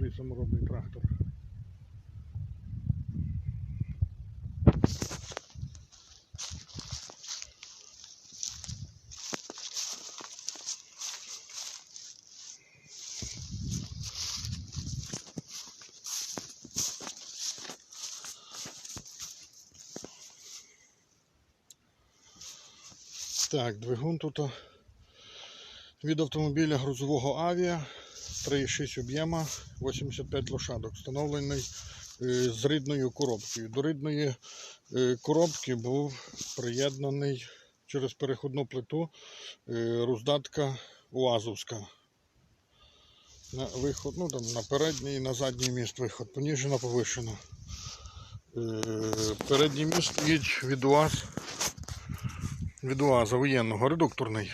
свій саморобний трактор. Так, двигун тут від автомобіля грузового авіа 3,6 об'єма, 85 лошадок, встановлений е, з рідною коробкою. До рідної е, коробки був приєднаний через переходну плиту е, роздатка УАЗовська. На виход, ну там на передній і на задній міст виход, поніжена, повишена. Е, Передній міст стоїть від УАЗ від УАЗа воєнного, редукторний.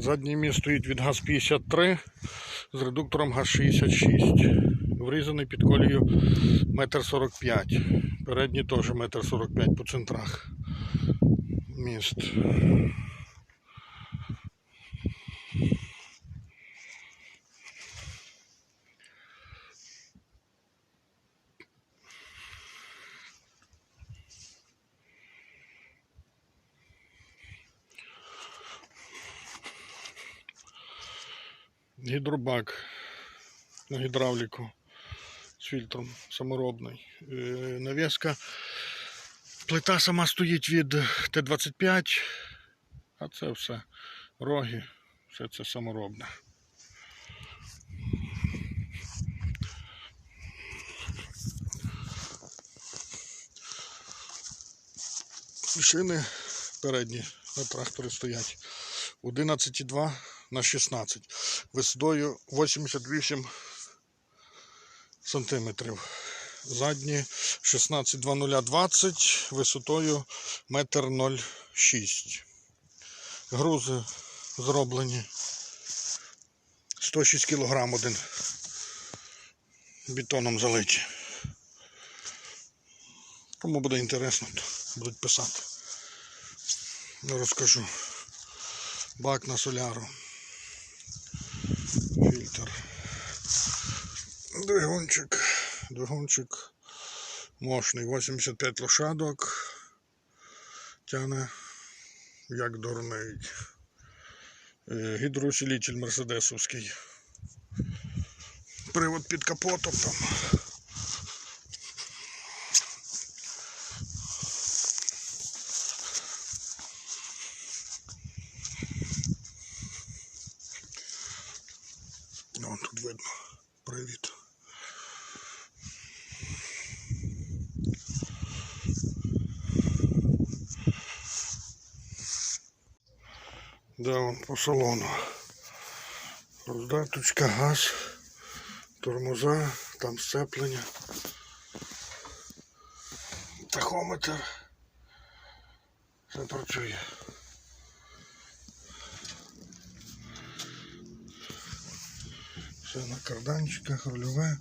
Задній міст стоїть від ГАЗ-53 з редуктором ГАЗ-66. Врізаний під колію 1,45 м. Передній теж 1,45 м по центрах. Міст. Гідробак на гідравліку з фільтром саморобний. Е, Навіска. Плита сама стоїть від Т-25, а це все роги, все це саморобне. Шини передні на тракторі стоять 11,2 на 16 висотою 88 сантиметрів. Задні 16,2020 висотою 1,06 м. Грузи зроблені 106 кг один бетоном залиті. Кому буде інтересно, то будуть писати. Розкажу. Бак на соляру. Фільтр. Двигунчик. Двигунчик мощний. 85 лошадок. Тяне як дурний. Е, Гідроусилитель мерседесовський. Привод під капотом там. Вон тут видно привід. Да, вон по салону. Роздаточка, газ, тормоза, там сцеплення. Тахометр. Все працює. Все на карданчиках, рульове.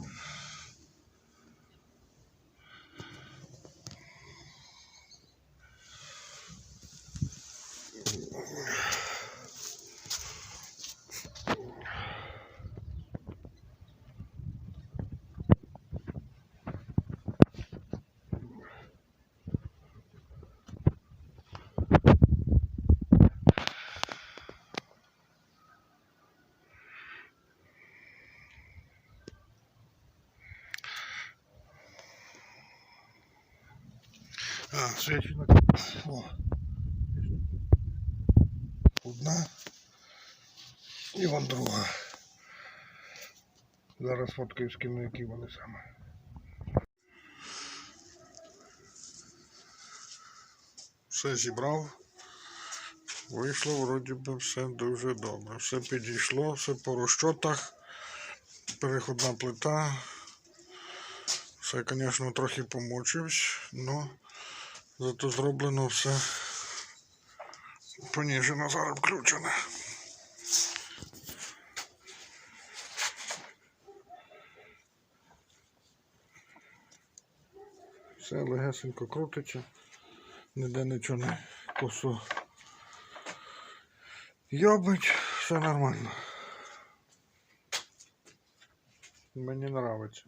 А, свечена. О. Одна. І вон друга. Зараз фоткаю скину, які вони саме. Все зібрав. Вийшло вроді би все дуже добре. Все підійшло, все по розчотах. Переходна плита. Все, звісно, трохи помучився, але зато зроблено все поніжено, зараз включене. Все легесенько крутиться, ніде нічого не косо. Йобить, все нормально. Мені нравиться.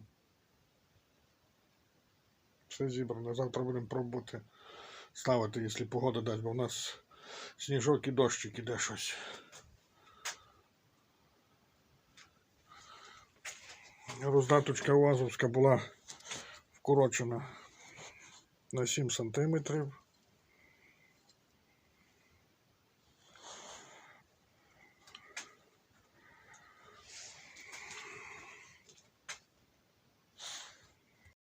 Все зібрано. Завтра будемо пробувати ставити, якщо погода дасть, бо в нас сніжок і дощик іде щось. Роздаточка УАЗовська була вкорочена на 7 сантиметрів.